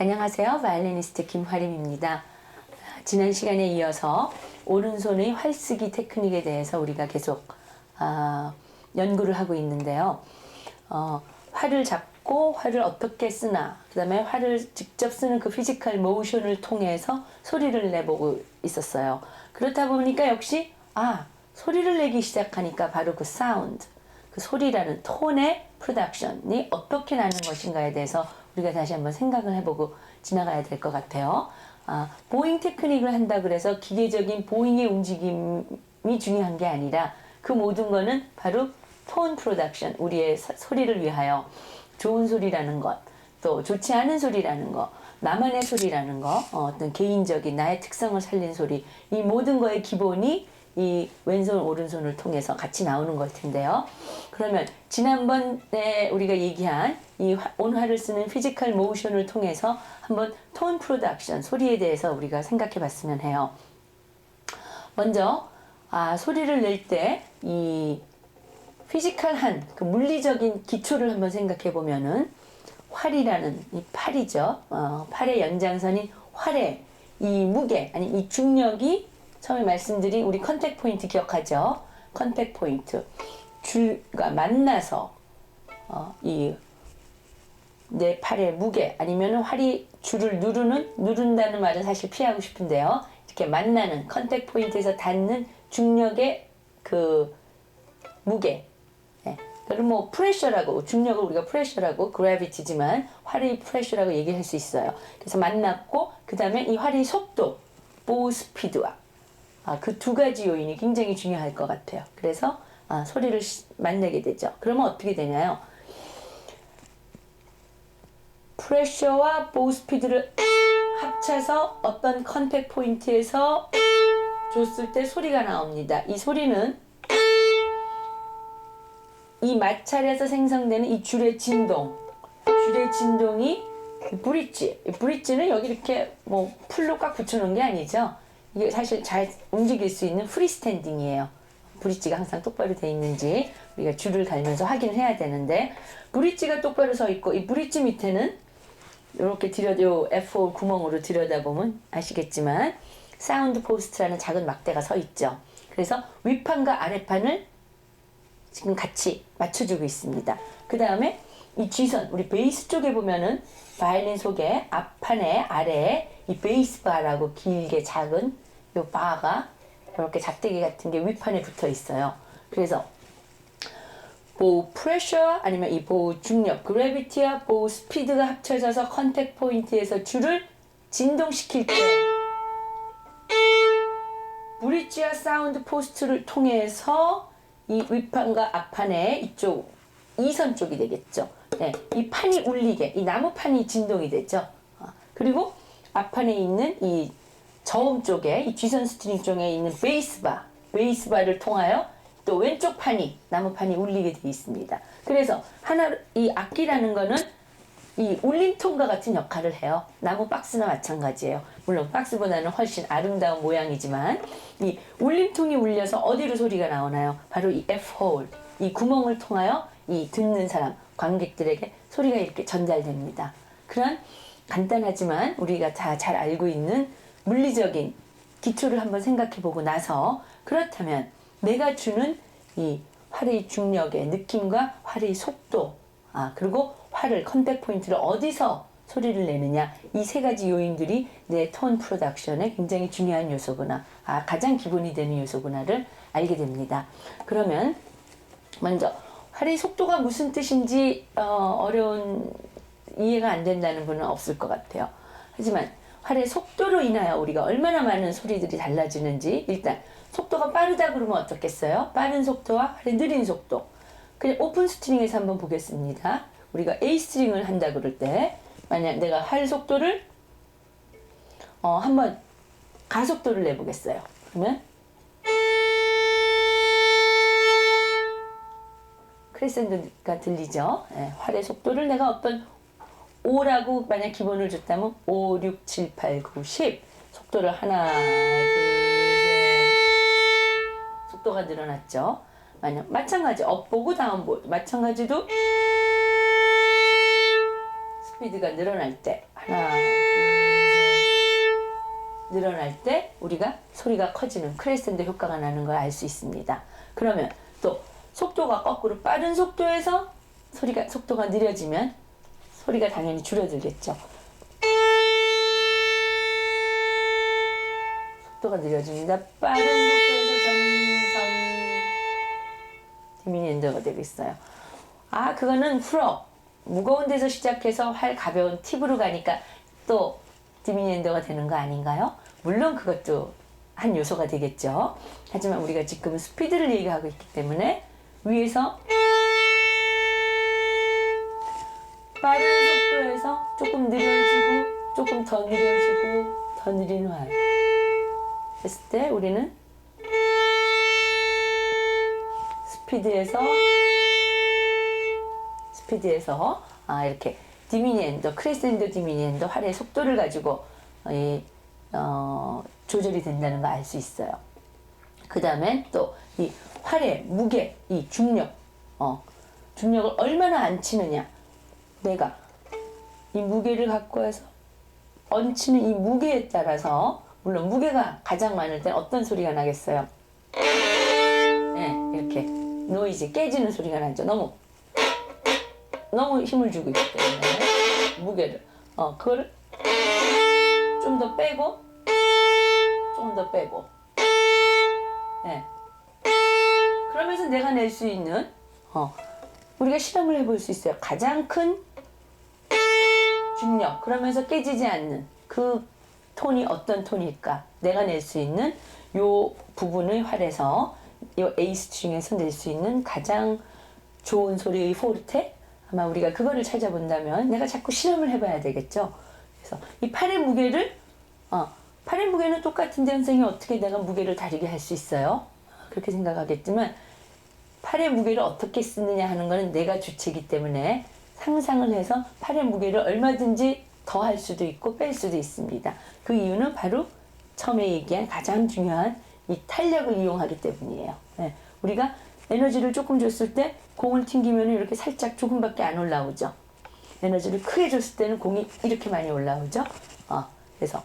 안녕하세요. 바이올리니스트 김화림입니다. 지난 시간에 이어서 오른손의 활쓰기 테크닉에 대해서 우리가 계속 아, 연구를 하고 있는데요. 어, 활을 잡고 활을 어떻게 쓰나, 그 다음에 활을 직접 쓰는 그 피지컬 모션을 통해서 소리를 내보고 있었어요. 그렇다 보니까 역시, 아, 소리를 내기 시작하니까 바로 그 사운드, 그 소리라는 톤의 프로덕션이 어떻게 나는 것인가에 대해서 우리가 다시 한번 생각을 해보고 지나가야 될 것 같아요. 아, 보잉 테크닉을 한다 그래서 기계적인 보잉의 움직임이 중요한 게 아니라 그 모든 거는 바로 톤 프로덕션, 우리의 사- 소리를 위하여 좋은 소리라는 것, 또 좋지 않은 소리라는 것, 나만의 소리라는 거, 어, 어떤 개인적인 나의 특성을 살린 소리, 이 모든 거의 기본이 이 왼손 오른손을 통해서 같이 나오는 걸 텐데요. 그러면 지난번에 우리가 얘기한 이 화- 온화를 쓰는 피지컬 모션을 통해서 한번 톤 프로덕션 소리에 대해서 우리가 생각해 봤으면 해요. 먼저 아, 소리를 낼 때 이 피지컬한 그 물리적인 기초를 한번 생각해 보면은 활이라는 이 팔이죠. 어, 팔의 연장선인 활의 이 무게 아니 이 중력이 처음에 말씀드린 우리 컨택 포인트 기억하죠? 컨택 포인트 줄과 만나서 어, 이 내 팔의 무게 아니면 활이 줄을 누르는 누른다는 말은 사실 피하고 싶은데요. 이렇게 만나는 컨택 포인트에서 닿는 중력의 그 무게. 예. 그걸 뭐 프레셔라고 중력을 우리가 프레셔라고 그래비티지만 활이 프레셔라고 얘기할 수 있어요. 그래서 만났고 그 다음에 이 활의 속도, 보우 스피드와 아, 그 두 가지 요인이 굉장히 중요할 것 같아요. 그래서 아, 소리를 시- 만나게 되죠. 그러면 어떻게 되냐요? 프레셔와 보우 스피드를 합쳐서 어떤 컨택 포인트에서 줬을 때 소리가 나옵니다. 이 소리는 이 마찰에서 생성되는 이 줄의 진동, 줄의 진동이 이 브릿지, 이 브릿지는 여기 이렇게 뭐 풀로 꽉 붙여놓은 게 아니죠. 이게 사실 잘 움직일 수 있는 프리스탠딩이에요. 브릿지가 항상 똑바로 돼 있는지 우리가 줄을 달면서 확인해야 되는데 브릿지가 똑바로 서 있고 이 브릿지 밑에는 이렇게 들여다 F4 구멍으로 들여다보면 아시겠지만 사운드 포스트라는 작은 막대가 서 있죠. 그래서 윗판과 아랫판을 지금 같이 맞춰주고 있습니다. 그 다음에 이 G선, 우리 베이스 쪽에 보면은 바이올린 속에 앞판에 아래에 이 베이스 바라고 길게 작은 요 바가 이렇게 작대기 같은 게 윗판에 붙어 있어요. 그래서 보우 프레셔 아니면 이 보우 중력 그래비티와 보우 스피드가 합쳐져서 컨택 포인트에서 줄을 진동시킬 때 브릿지와 사운드 포스트를 통해서 이 윗판과 앞판에 이쪽 이선 쪽이 되겠죠. 네, 이 판이 울리게 이 나무 판이 진동이 되죠. 아, 그리고 앞판에 있는 이 저음 쪽에 이 G선 스트링 쪽에 있는 베이스바 베이스바를 통하여 또 왼쪽 판이 나무 판이 울리게 되어 있습니다. 그래서 하나 이 악기라는 거는 이 울림통과 같은 역할을 해요. 나무 박스나 마찬가지예요. 물론 박스보다는 훨씬 아름다운 모양이지만 이 울림통이 울려서 어디로 소리가 나오나요? 바로 이 F-홀, 이 구멍을 통하여 이 듣는 사람, 관객들에게 소리가 이렇게 전달됩니다. 그런 간단하지만 우리가 다 잘 알고 있는 물리적인 기초를 한번 생각해 보고 나서 그렇다면 내가 주는 이 활의 중력의 느낌과 활의 속도, 아, 그리고 활을 컨택 포인트를 어디서 소리를 내느냐 이 세 가지 요인들이 내 톤 프로덕션에 굉장히 중요한 요소구나 아 가장 기본이 되는 요소구나를 알게 됩니다. 그러면 먼저 활의 속도가 무슨 뜻인지 어, 어려운 이해가 안 된다는 분은 없을 것 같아요. 하지만 활의 속도로 인하여 우리가 얼마나 많은 소리들이 달라지는지 일단 속도가 빠르다 그러면 어떻겠어요? 빠른 속도와 활의 느린 속도. 그냥 오픈 스트링에서 한번 보겠습니다. 우리가 A 스트링을 한다 그럴 때 만약 내가 활 속도를 어, 한번 가속도를 내보겠어요. 그러면 크레센드가 들리죠? 예, 활의 속도를 내가 어떤 5라고 만약 기본을 줬다면 5, 6, 7, 8, 9, 10 속도를 하나, 둘, 셋 속도가 늘어났죠. 만약 마찬가지 업 보고 다운 보고 마찬가지도 스피드가 늘어날 때 하나 둘, 셋. 늘어날 때 우리가 소리가 커지는 크레센도 효과가 나는 걸 알 수 있습니다. 그러면 또 속도가 거꾸로 빠른 속도에서 소리가 속도가 느려지면 소리가 당연히 줄어들겠죠. 속도가 느려집니다. 빠른 속도에서 점점 디미니엔더가 되고 있어요. 아 그거는 풀어 무거운 데서 시작해서 활 가벼운 팁으로 가니까 또 디미니엔더가 되는 거 아닌가요? 물론 그것도 한 요소가 되겠죠. 하지만 우리가 지금 스피드를 얘기하고 있기 때문에 위에서 빠른 속도에서 조금 느려지고 조금 더 느려지고 더 느린 활 했을 때 우리는 스피드에서 스피드에서 아 이렇게 디미니엔더 크레센도 디미니엔더 활의 속도를 가지고 어, 이, 어, 조절이 된다는 걸 알 수 있어요. 그 다음에 또 이 활의 무게, 이 중력, 어, 중력을 얼마나 안 치느냐. 내가 이 무게를 갖고 와서 얹히는 이 무게에 따라서 물론 무게가 가장 많을 땐 어떤 소리가 나겠어요? 네, 이렇게 노이즈 깨지는 소리가 나죠. 너무 너무 힘을 주고 있기 때문에 무게를 어 그거를 좀더 빼고 조금 더 빼고 예 그러면서 내가 낼 수 있는 어 우리가 실험을 해볼 수 있어요 가장 큰 중력 그러면서 깨지지 않는 그 톤이 어떤 톤일까 내가 낼 수 있는 요 부분을 활에서 요 A 스트링에서 낼 수 있는 가장 좋은 소리의 포르테 아마 우리가 그거를 찾아본다면 내가 자꾸 실험을 해봐야 되겠죠. 그래서 이 팔의 무게를 어, 팔의 무게는 똑같은데 선생님 어떻게 내가 무게를 다르게 할 수 있어요? 그렇게 생각하겠지만 팔의 무게를 어떻게 쓰느냐 하는 것은 내가 주체이기 때문에 상상을 해서 팔의 무게를 얼마든지 더 할 수도 있고 뺄 수도 있습니다. 그 이유는 바로 처음에 얘기한 가장 중요한 이 탄력을 이용하기 때문이에요. 예, 우리가 에너지를 조금 줬을 때 공을 튕기면 이렇게 살짝 조금밖에 안 올라오죠. 에너지를 크게 줬을 때는 공이 이렇게 많이 올라오죠. 어, 그래서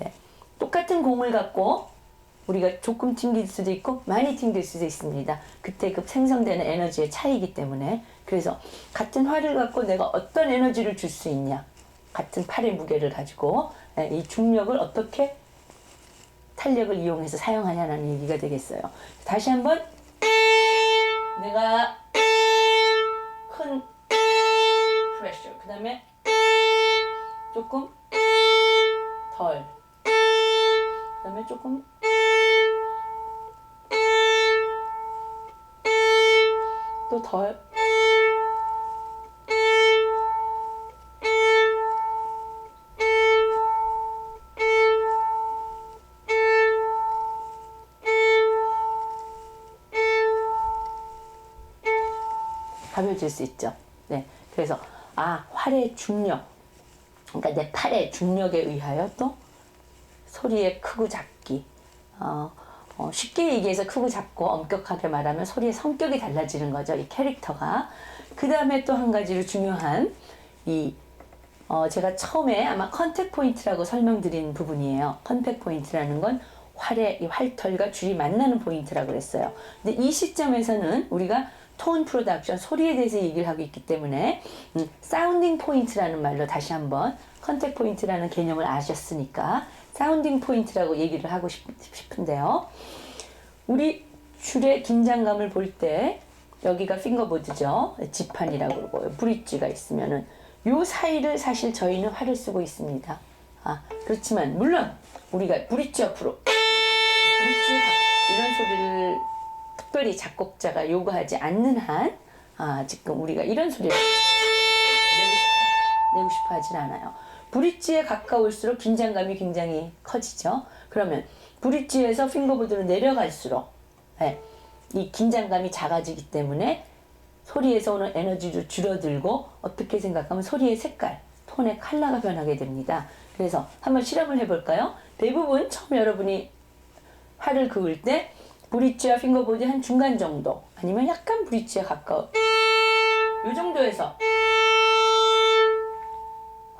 네, 똑같은 공을 갖고 우리가 조금 튕길 수도 있고 많이 튕길 수도 있습니다. 그때 그 생성되는 에너지의 차이기 때문에 그래서 같은 활을 갖고 내가 어떤 에너지를 줄 수 있냐 같은 팔의 무게를 가지고 예, 이 중력을 어떻게 탄력을 이용해서 사용하냐는 얘기가 되겠어요. 다시 한번 내가 큰 프레셔 그 다음에 조금 덜 가벼워질 수 있죠. 네. 그래서 아 활의 중력, 그러니까 내 팔의 중력에 의하여 또 소리의 크고 작기. 어, 어, 쉽게 얘기해서 크고 작고 엄격하게 말하면 소리의 성격이 달라지는 거죠. 이 캐릭터가. 그 다음에 또 한 가지로 중요한 이 어, 제가 처음에 아마 컨택 포인트라고 설명드린 부분이에요. 컨택 포인트라는 건 활의 이 활털과 줄이 만나는 포인트라고 그랬어요. 근데 이 시점에서는 우리가 톤 프로덕션 소리에 대해서 얘기를 하고 있기 때문에 음, 사운딩 포인트라는 말로 다시 한번 컨택 포인트라는 개념을 아셨으니까 사운딩 포인트라고 얘기를 하고 싶, 싶은데요. 우리 줄의 긴장감을 볼 때 여기가 핑거보드죠. 지판이라고 그러고 브릿지가 있으면은 요 사이를 사실 저희는 활을 쓰고 있습니다. 아 그렇지만 물론 우리가 브릿지 옆으로 브릿지 이런 소리를 특별히 작곡자가 요구하지 않는 한 아, 지금 우리가 이런 소리를 내고 싶어, 내고 싶어 하진 않아요. 브릿지에 가까울수록 긴장감이 굉장히 커지죠. 그러면 브릿지에서 핑거보드로 내려갈수록 네, 이 긴장감이 작아지기 때문에 소리에서 오는 에너지도 줄어들고 어떻게 생각하면 소리의 색깔, 톤의 컬러가 변하게 됩니다. 그래서 한번 실험을 해볼까요? 대부분 처음 여러분이 활을 그을 때 브릿지와 핑거보드 한 중간 정도 아니면 약간 브릿지에 가까워 이 정도에서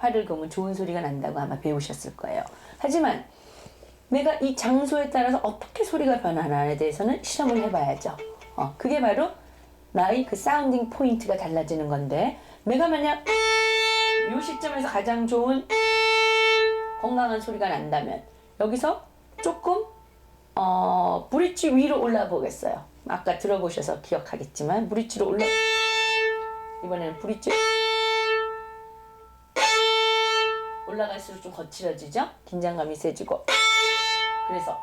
활을 그으면 좋은 소리가 난다고 아마 배우셨을 거예요. 하지만 내가 이 장소에 따라서 어떻게 소리가 변하나에 대해서는 실험을 해봐야죠. 어, 그게 바로 나의 그 사운딩 포인트가 달라지는 건데 내가 만약 이 시점에서 가장 좋은 건강한 소리가 난다면 여기서 조금 어, 브릿지 위로 올라 보겠어요. 아까 들어보셔서 기억하겠지만 브릿지로 올라 이번에는 브릿지 올라갈수록 좀 거칠어지죠? 긴장감이 세지고 그래서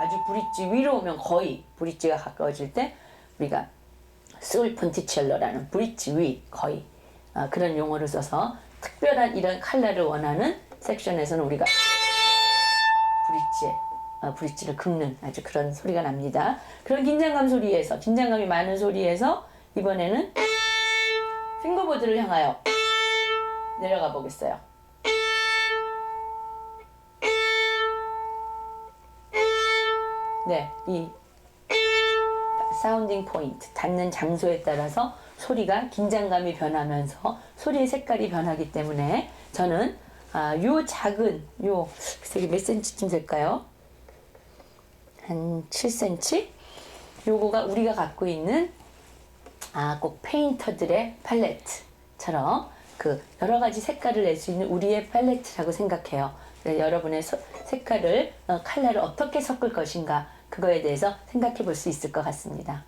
아주 브릿지 위로 오면 거의 브릿지가 가까워질 때 우리가 스울 폰티첼로라는 브릿지 위 거의 아, 그런 용어를 써서 특별한 이런 칼라를 원하는 섹션에서는 우리가 브릿지에 어, 브릿지를 긁는 아주 그런 소리가 납니다. 그런 긴장감 소리에서 긴장감이 많은 소리에서 이번에는 핑거보드를 향하여 내려가 보겠어요. 네, 이 사운딩 포인트, 닿는 장소에 따라서 소리가 긴장감이 변하면서 소리의 색깔이 변하기 때문에 저는 아, 요 작은 요 글쎄 몇 센치쯤 될까요? 한 7cm? 요거가 우리가 갖고 있는 아, 꼭 페인터들의 팔레트처럼 그 여러 가지 색깔을 낼 수 있는 우리의 팔레트라고 생각해요. 네, 여러분의 소- 색깔을 어, 컬러를 어떻게 섞을 것인가 그거에 대해서 생각해 볼 수 있을 것 같습니다.